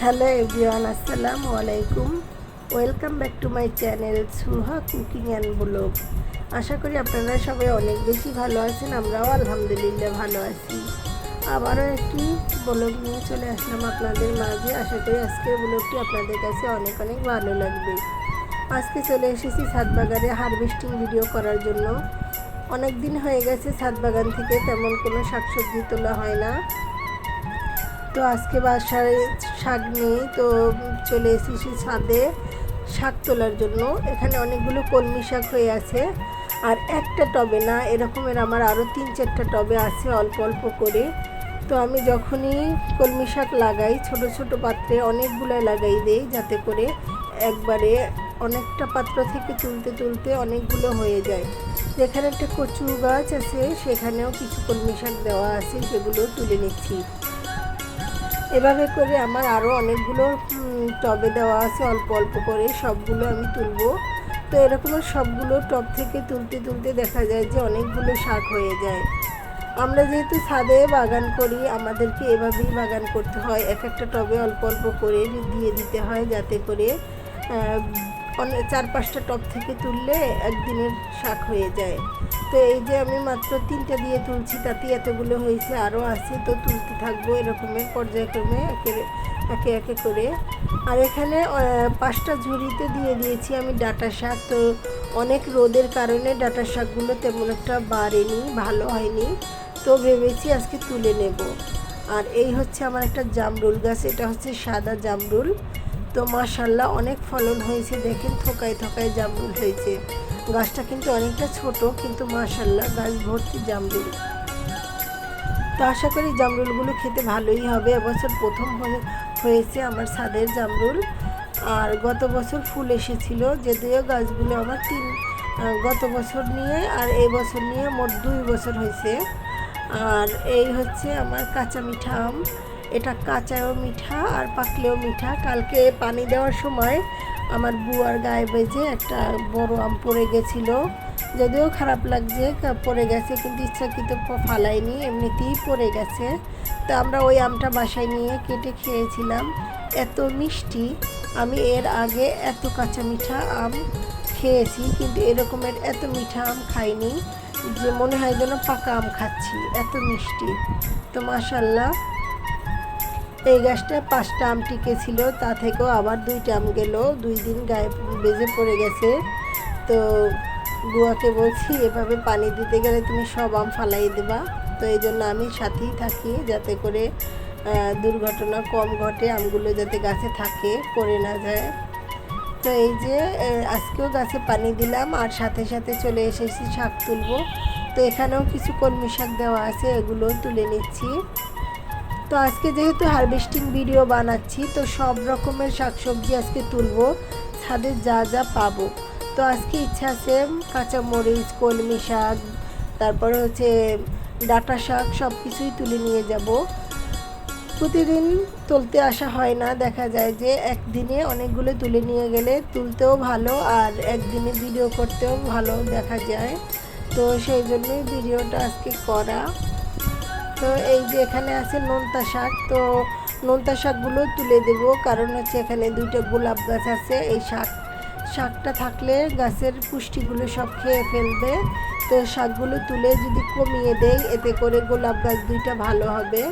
Hello everyone আসসালামু আলাইকুম welcome back to my channel Suha cooking and blog আশা করি আপনারা সবাই অনেক বেশি ভালো আছেন, আমরাও আলহামদুলিল্লাহ ভালো আছি। আবারও একটি ব্লগ নিয়ে চলে আসলাম আপনাদের মাঝে। আশা করি আজকের ব্লগটি আপনাদের কাছে অনেক অনেক ভালো লাগবে। আজকে চলে এসেছি বাগানে হারভেস্টিং ভিডিও করার জন্য। অনেক দিন হয়ে গেছে ছাদ বাগান থেকে, তেমন কোনো শাকসবজি তোলা হয় না। তো আজকে বাসায় শাক নেই, তো চলে এসেছি ছাদে শাক তোলার জন্য। এখানে অনেকগুলো কলমি শাক হয়ে আছে, আর একটা টবে না, এরকমের আমার আরও তিন চারটা টবে আছে অল্প অল্প করে। তো আমি যখনই কলমি শাক লাগাই, ছোট ছোট পাত্রে অনেকগুলো লাগাই দেই যাতে করে একবারে অনেকটা পাত্র থেকে তুলতে তুলতে অনেকগুলো হয়ে যায়। যেখানে একটা কচু গাছ আছে, সেখানেও কিছু কলমি শাক দেওয়া আছে সেগুলো তুলে নিচ্ছি। এভাবে করে আমার আরও অনেকগুলো টবে দেওয়া আছে, অল্প অল্প করে সবগুলো আমি তুলবো। তো এরকম সবগুলো টব থেকে তুলতে তুলতে দেখা যায় যে অনেকগুলো শাক হয়ে যায়। আমরা যেহেতু ছাদে বাগান করি, আমাদেরকে এভাবেই বাগান করতে হয়। এক একটা টবে অল্প অল্প করে দিয়ে দিতে হয় যাতে করে অনেক চার পাঁচটা টব থেকে তুললে একদিনের শাক হয়ে যায়। তো এই যে আমি মাত্র তিনটা দিয়ে তুলছি তাতে এতগুলো হয়েছে, আরও আছে, তো তুলতে থাকব এরকমের পর্যায়ক্রমে একে একে একে করে। আর এখানে পাঁচটা ঝুড়িতে দিয়ে দিয়েছি আমি ডাটা শাক। তো অনেক রোদের কারণে ডাটা শাকগুলো তেমন একটা বাড়েনি, ভালো হয়নি। তো ভেবেছি আজকে তুলে নেব। আর এই হচ্ছে আমার একটা জামরুল গাছ, এটা হচ্ছে সাদা জামরুল। তো মাশাল্লাহ অনেক ফলন হয়েছে। দেখেন থোকায় থোকায় জামরুল হয়েছে। গাছটা কিন্তু অনেকটা ছোট, কিন্তু মাশাল্লাহ গাছ ভর্তি জামরুল। তো আশা করি জামরুলগুলো খেতে ভালোই হবে। এবছর প্রথম হয়ে- হয়েছে আমার ছাদের জামরুল। আর গত বছর ফুল এসেছিল, যদিও গাছগুলো আমার তিন গত বছর নিয়ে আর এই বছর নিয়ে মোট দুই বছর হয়েছে। আর এই হচ্ছে আমার কাঁচা মিঠা আম। এটা কাঁচাও মিঠা আর পাকলেও মিঠা। কালকে পানি দেওয়ার সময় আমার বুয়ার গায়ে বেজে একটা বড় আম পড়ে গেছিল। যদিও খারাপ লাগছে পড়ে গেছে, কিন্তু ইচ্ছাকৃত ফালাইনি এমনিতেই পড়ে গেছে। তো আমরা ওই আমটা বাসায় নিয়ে কেটে খেয়েছিলাম। এত মিষ্টি, আমি এর আগে এত কাঁচা মিঠা আম খেয়েছি, কিন্তু এরকমের এত মিঠা আম খাইনি যে মনে হয় যেন পাকা আম খাচ্ছি, এত মিষ্টি। তো মাশাল্লাহ এই গাছটা পাঁচটা আম টিকেছিল তা থেকেও আবার দুইটা আম গেল। দুই দিন গায়ে বেজে পড়ে গেছে। তো বুয়াকে বলছি, এভাবে পানি দিতে গেলে তুমি সব আম ফালাই দেবা। তো এই জন্য আমি সাথেই থাকি, যাতে করে দুর্ঘটনা কম ঘটে, আমগুলো যাতে গাছে থাকে, পড়ে না যায়। তো এই যে আজকেও গাছে পানি দিলাম, আর সাথে সাথে চলে এসেছি শাক তুলবো। তো এখানেও কিছু কলমি শাক দেওয়া আছে, এগুলোও তুলে নিচ্ছি। তো আজকে যেহেতু হারভেস্টিং ভিডিও বানাচ্ছি, তো সব রকমের শাকসবজি আজকে তুলবো, ছাদে যা যা পাবো। তো আজকে ইচ্ছা আছে কাঁচামরিচ, কলমি শাক, তারপরে হচ্ছে ডাটা শাক সব কিছুই তুলে নিয়ে যাব। প্রতিদিন তুলতে আসা হয় না, দেখা যায় যে একদিনে অনেকগুলো তুলে নিয়ে গেলে তুলতেও ভালো আর একদিনে ভিডিও করতেও ভালো দেখা যায়। তো সেই জন্যই ভিডিওটা আজকে করা। তো এই যে এখানে আছে নোনতা শাক, তো নোনতা শাকগুলো তুলে দেব। কারণ হচ্ছে এখানে দুইটা গোলাপ গাছ আছে। এই শাক, শাকটা থাকলে গাছের পুষ্টিগুলো সব খেয়ে ফেলবে। তো শাকগুলো তুলে যদি কমিয়ে দেই, এতে করে গোলাপ গাছ দুইটা ভালো হবে।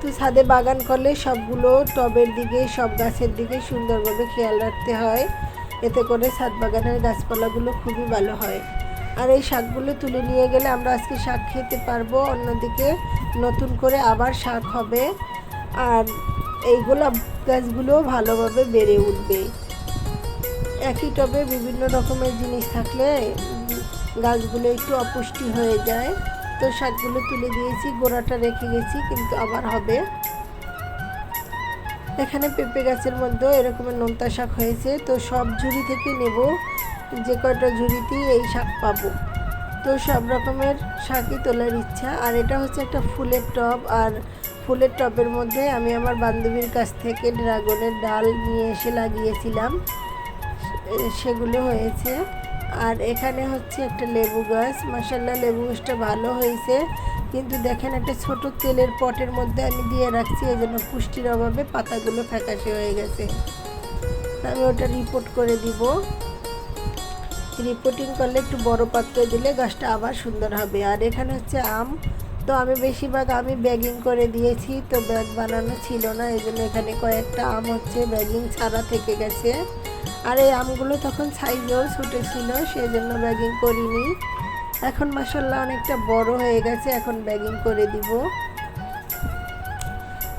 তো ছাদে বাগান করলে সবগুলো টবের দিকে, সব গাছের দিকে সুন্দরভাবে খেয়াল রাখতে হয়। এতে করে ছাদ বাগানের গাছপালাগুলো খুবই ভালো হয়। আর এই শাকগুলো তুলে নিয়ে গেলে আমরা আজকে শাক খেতে পারব। অন্যদিকে নতুন করে আবার শাক হবে। আর এই গোলাপ গাছগুলোও ভালোভাবে বেড়ে উঠবে। একই টবে বিভিন্ন রকমের জিনিস থাকলে গাছগুলো একটু অপুষ্টি হয়ে যায়। তো শাকগুলো তুলে দিয়েছি, গোড়াটা রেখে গেছি, কিন্তু আবার হবে। এখানে পেঁপে গাছের মধ্যেও এরকমের নোনতা শাক হয়েছে। তো সব ঝুড়ি থেকে নেব। যে কয়টা ঝুড়িতেই এই শাক পাবো। তো সব রকমের শাকই তোলার ইচ্ছা। আর এটা হচ্ছে একটা ফুলের টব। আর ফুলের টবের মধ্যে আমি আমার বান্ধবীর কাছ থেকে ড্রাগনের ডাল নিয়ে এসে লাগিয়েছিলাম। সেগুলো হয়েছে। আর এখানে হচ্ছে একটা লেবু গাছ। মাসাল্লাহ লেবু গাছটা ভালো হয়েছে। কিন্তু দেখেন, একটা ছোট তেলের পটের মধ্যে আমি দিয়ে রাখছি। এই জন্য পুষ্টির অভাবে পাতাগুলো ফ্যাকাশে হয়ে গেছে। আমি ওটা রিপোর্ট করে দিব। রিপোর্টিং করলে একটু বড় পাত্রে দিলে গাছটা আবার সুন্দর হবে। আর এখানে হচ্ছে আম। তো আমি বেশিরভাগ আমি ব্যাগিং করে দিয়েছি, তো ব্যাগ বানানো ছিল না এই জন্য এখানে কয়েকটা আম হচ্ছে ব্যাগিং ছাড়া থেকে গেছে। আর এই আমগুলো তখন সাইজেও ছুটে ছিল সেই জন্য ব্যাগিং করিনি। এখন মাসাল্লাহ অনেকটা বড় হয়ে গেছে, এখন ব্যাগিং করে দিব।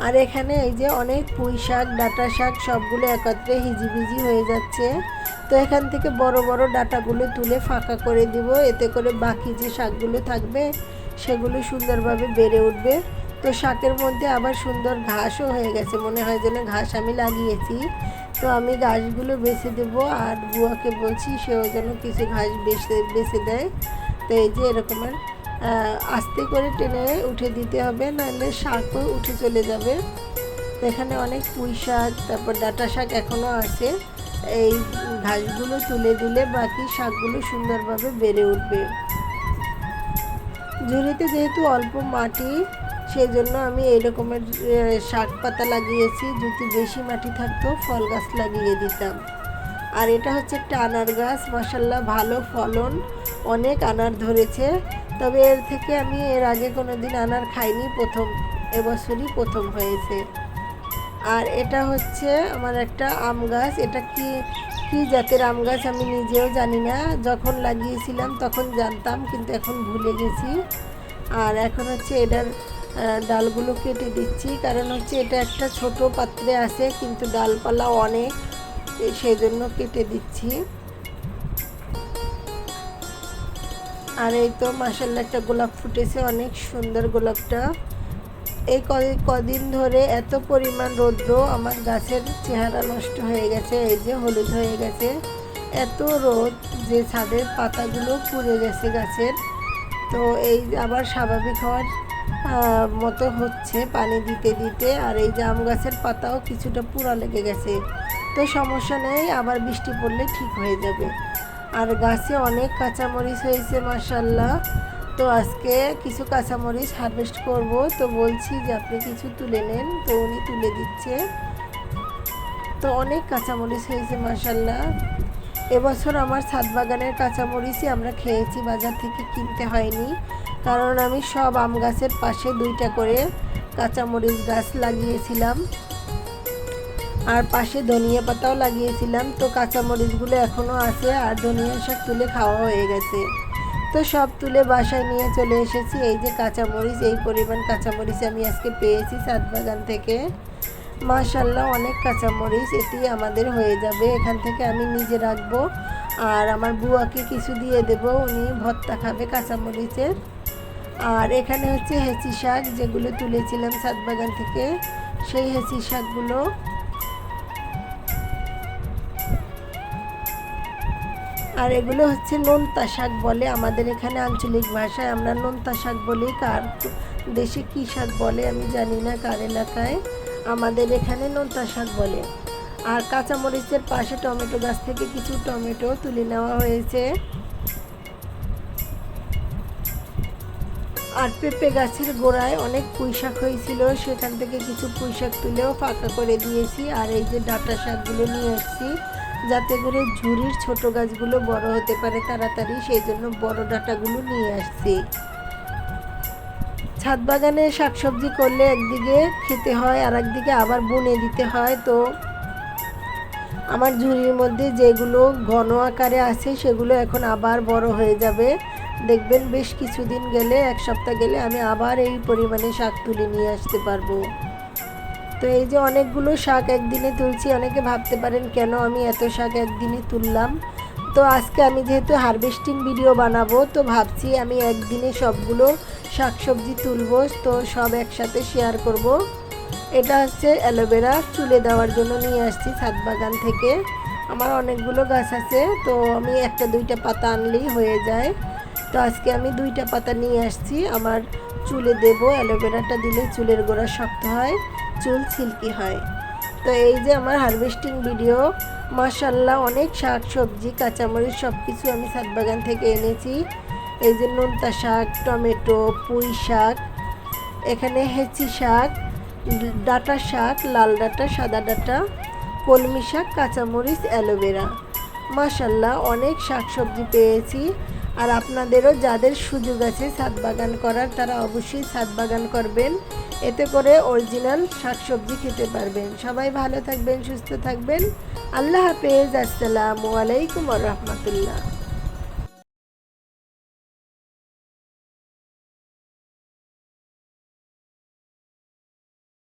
আর এখানে এই যে অনেক পুঁই শাক, ডাটা শাক সবগুলো একত্রে হিজিবিজি হয়ে যাচ্ছে। তো এখান থেকে বড় বড় ডাটাগুলো তুলে ফাঁকা করে দিব। এতে করে বাকি যে শাকগুলো থাকবে, সেগুলো সুন্দরভাবে বেড়ে উঠবে। তো শাকের মধ্যে আবার সুন্দর ঘাসও হয়ে গেছে। মনে হয় যেন ঘাস আমি লাগিয়েছি। তো আমি ঘাসগুলো বেছে দেব আর বুয়াকে বলছি সেও যেন কিছু ঘাস বেছে বেছে দেয়। তো এই যে এরকমের আস্তে করে টেনে উঠে দিতে হবে, নাহলে শাকও উঠে চলে যাবে। এখানে অনেক পুঁই শাক, তারপর ডাটা শাক এখনও আছে। এই ঘাসগুলো তুলে দিলে বাকি শাকগুলো সুন্দরভাবে বেড়ে উঠবে। ঝুড়িতে যেহেতু অল্প মাটি সেই জন্য আমি এই রকমের শাক পাতা লাগিয়েছি। যদি বেশি মাটি থাকতো, ফল গাছ লাগিয়ে দিতাম। আর এটা হচ্ছে একটা আনার গাছ। মাসাল্লাহ ভালো ফলন। অনেক আনার ধরেছে। তবে এর থেকে আমি এর আগে কোনো দিন আনার খাইনি, প্রথম এবছরই প্রথম হয়েছে। আর এটা হচ্ছে আমার একটা আম গাছ, এটা কি কি জাতের আম গাছ আমি নিজেও জানি না। যখন লাগিয়েছিলাম তখন জানতাম, কিন্তু এখন ভুলে গেছি। আর এখন হচ্ছে এটার ডালগুলো কেটে দিচ্ছি, কারণ হচ্ছে এটা একটা ছোট পাত্রে আছে, কিন্তু ডালপালা অনেক সেই জন্য কেটে দিচ্ছি। আর এই তো মাসাল্লা একটা গোলাপ ফুটেছে, অনেক সুন্দর গোলাপটা। এই কদিন ধরে এত পরিমাণ রৌদ্র, আমার গাছের চেহারা নষ্ট হয়ে গেছে, এই যে হলুদ হয়ে গেছে। এত রোদ যে ছাদের পাতাগুলো পুড়ে গেছে গাছের। তো এই আবার স্বাভাবিক হওয়ার মতো হচ্ছে পানি দিতে দিতে, আর এই জাম গাছের পাতাও কিছুটা পুরা লেগে গেছে। তো সমস্যা নেই, আবার বৃষ্টি পড়লে ঠিক হয়ে যাবে। আর গাছে অনেক কাঁচামরিচ হয়েছে মাসাল্লাহ তো আজকে কিছু কাঁচামরিচ হারভেস্ট করব। তো বলছি যে আপনি কিছু তুলে নেন, তো উনি তুলে দিচ্ছে। তো অনেক কাঁচামরিচ হয়েছে মাসাল্লাহ এবছর আমার ছাদ বাগানের কাঁচামরিচই আমরা খেয়েছি, বাজার থেকে কিনতে হয়নি। কারণ আমি সব আম গাছের পাশে দুইটা করে কাঁচামরিচ গাছ লাগিয়েছিলাম। আর পাশে ধনিয়া পাতাও লাগিয়েছিলাম। তো কাঁচামরিচগুলো এখনও আছে আর ধনিয়া শাক তুলে খাওয়া হয়ে গেছে। তো সব তুলে বাসায় নিয়ে চলে এসেছি। এই যে কাঁচামরিচ, এই পরিমাণ কাঁচামরিচ আমি আজকে পেয়েছি সাত বাগান থেকে। মাশাল্লাহ অনেক কাঁচামরিচ, এটি আমাদের হয়ে যাবে। এখান থেকে আমি নিজে রাখব। আর আমার বুয়াকে কিছু দিয়ে দেব, উনি ভর্তা খাবে কাঁচামরিচের। আর এখানে হচ্ছে হেঁচি শাক, যেগুলো তুলেছিলাম সাত বাগান থেকে। সেই হেঁচি শাকগুলো আর এগুলো হচ্ছে নোনতা শাক বলে। আমাদের এখানে আঞ্চলিক ভাষায় আমরা নোনতা শাক বলি। কার দেশে কী শাক বলে আমি জানি না, কার এলাকায়। আমাদের এখানে নোনতা শাক বলে। আর কাঁচামরিচের পাশে টমেটো গাছ থেকে কিছু টমেটো তুলে নেওয়া হয়েছে। আর পেঁপে গাছের গোড়ায় অনেক পুঁইশাক হয়েছিল। সেখান থেকে কিছু পুঁইশাক তুলেও ফাঁকা করে দিয়েছি। আর এই যে ডাটা শাকগুলো নিয়ে এসেছি যাতে করে ঝুড়ির ছোট গাছগুলো বড় হতে পারে তাড়াতাড়ি, সেই জন্য বড় ডাটাগুলো নিয়ে আসছি। ছাদ বাগানে শাকসবজি করলে একদিকে খেতে হয় আর একদিকে আবার বুনে দিতে হয়। তো আমার ঝুড়ির মধ্যে যেগুলো ঘন আকারে আছে, সেগুলো এখন আবার বড় হয়ে যাবে। দেখবেন বেশ কিছুদিন গেলে, এক সপ্তাহ গেলে আমি আবার এই পরিমাণে শাক তুলে নিয়ে আসতে পারব। তো এই যে অনেকগুলো শাক একদিনে তুলছি, অনেকে ভাবতে পারেন কেন আমি এত শাক একদিনে তুললাম। তো আজকে আমি যেহেতু হারভেস্টিং ভিডিও বানাবো, তো ভাবছি আমি একদিনে সবগুলো শাকসবজি তুলবো, তো সব একসাথে শেয়ার করব। এটা হচ্ছে অ্যালোভেরা চুলে দেওয়ার জন্য নিয়ে আসছি ছাদ বাগান থেকে। আমার অনেকগুলো গাছ আছে, তো আমি একটা দুইটা পাতা আনলেই হয়ে যায়। তো আজকে আমি দুইটা পাতা নিয়ে আসছি, আমার চুলে দেব অ্যালোভেরাটা দিলে চুলের গোড়া শক্ত হয়। চুল সিল্কি হয়। তো এই যে আমার হারভেস্টিং ভিডিও মাশাল্লাহ অনেক শাক, সবজি, কাঁচামরিচ সব কিছু আমি ছাদ বাগান থেকে এনেছি। এই যে নোনতা শাক, টমেটো, পুঁই শাক, এখানে হেঁচি শাক, ডাটা শাক, লাল ডাটা, সাদা ডাটা, কলমি শাক, কাঁচামরিচ, অ্যালোভেরা। মাশাল্লাহ অনেক শাক, সবজি পেয়েছি। আর আপনাদেরও যাদের সুযোগ আছে ছাদ বাগান করার, তারা অবশ্যই ছাদ বাগান করবেন। এতে করে অরিজিনাল শাকসবজি খেতে পারবেন। সবাই ভালো থাকবেন, সুস্থ থাকবেন। আল্লাহ হাফেজ। আসসালামু আলাইকুম রহমতুল্লাহ।